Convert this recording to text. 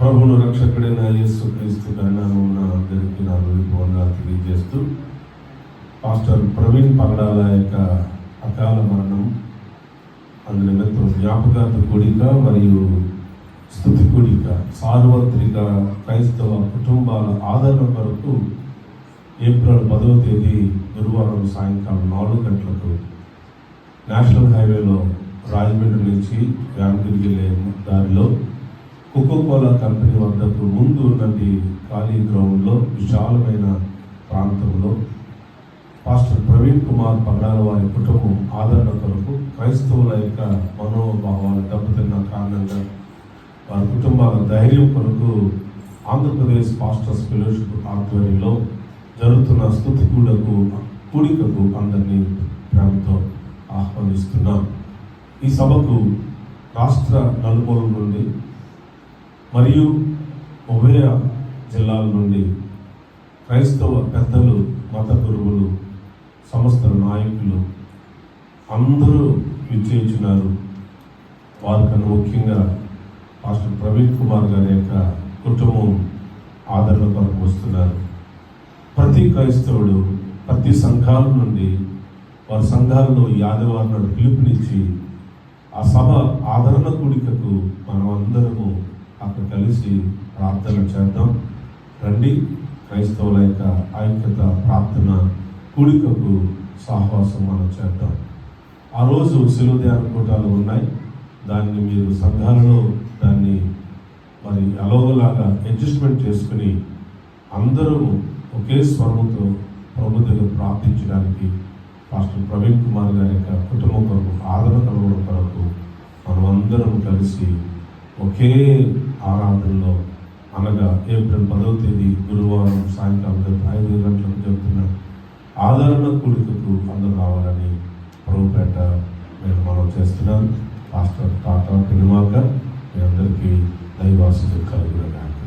ప్రభును రక్షకుడైన యేసు క్రీస్తు నామమున అందరికీ నా వందనాలు తెలియజేస్తూ పాస్టర్ ప్రవీణ్ పగడాల యొక్క అకాల మరణం అందు నిమిత్తం జ్ఞాపకార్థ కూడిక మరియు స్థుతి కూడిక సార్వత్రిక క్రైస్తవ కుటుంబాల ఆదరణ కొరకు ఏప్రిల్ పదవ తేదీ గురువారం సాయంకాలం నాలుగు గంటలకు నేషనల్ హైవేలో రాజమండ్రి నుంచి యాదగిరి వెళ్ళే దారిలో కోకోకోలా కంపెనీ వద్దకు ముందు ఉన్నది ఖాళీ గ్రౌండ్లో విశాలమైన ప్రాంతంలో. పాస్టర్ ప్రవీణ్ కుమార్ పగడాల వారి కుటుంబం ఆదరణ కొరకు క్రైస్తవుల యొక్క మనోభావాలు దెబ్బతిన్న కారణంగా వారి కుటుంబాల ధైర్యం కొరకు ఆంధ్రప్రదేశ్ పాస్టర్స్ ఫెలోషిప్ ఆధ్వర్యంలో జరుగుతున్న స్థుతి కూడకు కూడికకు అందరినీ ప్రేమతో ఆహ్వానిస్తున్నాం. ఈ సభకు రాష్ట్ర నలుమూలల నుండి మరియు ఉభయ జిల్లాల నుండి క్రైస్తవ పెద్దలు మత గురువులు సంస్థ నాయకులు అందరూ విచ్చేయించినారు వారికన్నా ముఖ్యంగా పాస్టర్ ప్రవీణ్ కుమార్ గారి యొక్క కుటుంబం ఆదరణ కొరకు వస్తున్నారు. ప్రతి క్రైస్తవుడు ప్రతి సంఘాల నుండి వారి సంఘాలలో ఈ ఆదివారం నాడు పిలుపునిచ్చి ఆ సభ ఆదరణ కూడికకు మనం అందరం అక్కడ కలిసి ప్రార్థన చేద్దాం. రండి క్రైస్తవుల యొక్క ఐక్యత ప్రార్థన కూడికకు సహవాసం మనం చేద్దాం. ఆ రోజు శిలువ కూటాలు ఉన్నాయి. దాన్ని మీరు సంఘాలలో దాన్ని మరి అలోగలాగా అడ్జస్ట్మెంట్ చేసుకుని అందరూ ఒకే స్వరంతో ప్రభు దగ్గర ప్రార్థించడానికి పాస్టర్ ప్రవీణ్ కుమార్ గారి యొక్క కుటుంబం కొరకు ఆదరణ కలగడం కొరకు మనం అందరం కలిసి ఒకే ఆరాధనలో అనగా ఏప్రిల్ పదవ తేదీ గురువారం సాయంకాలం ఐదు గంటలకు జరుగుతున్న ఆదరణ కూడికకు అందరూ రావాలని ప్రభుపేట నేను మనం చేస్తున్నాను. పాస్టర్ టాటా పెనుమాక మీ అందరికీ దైవాసులు కలుగునగాక.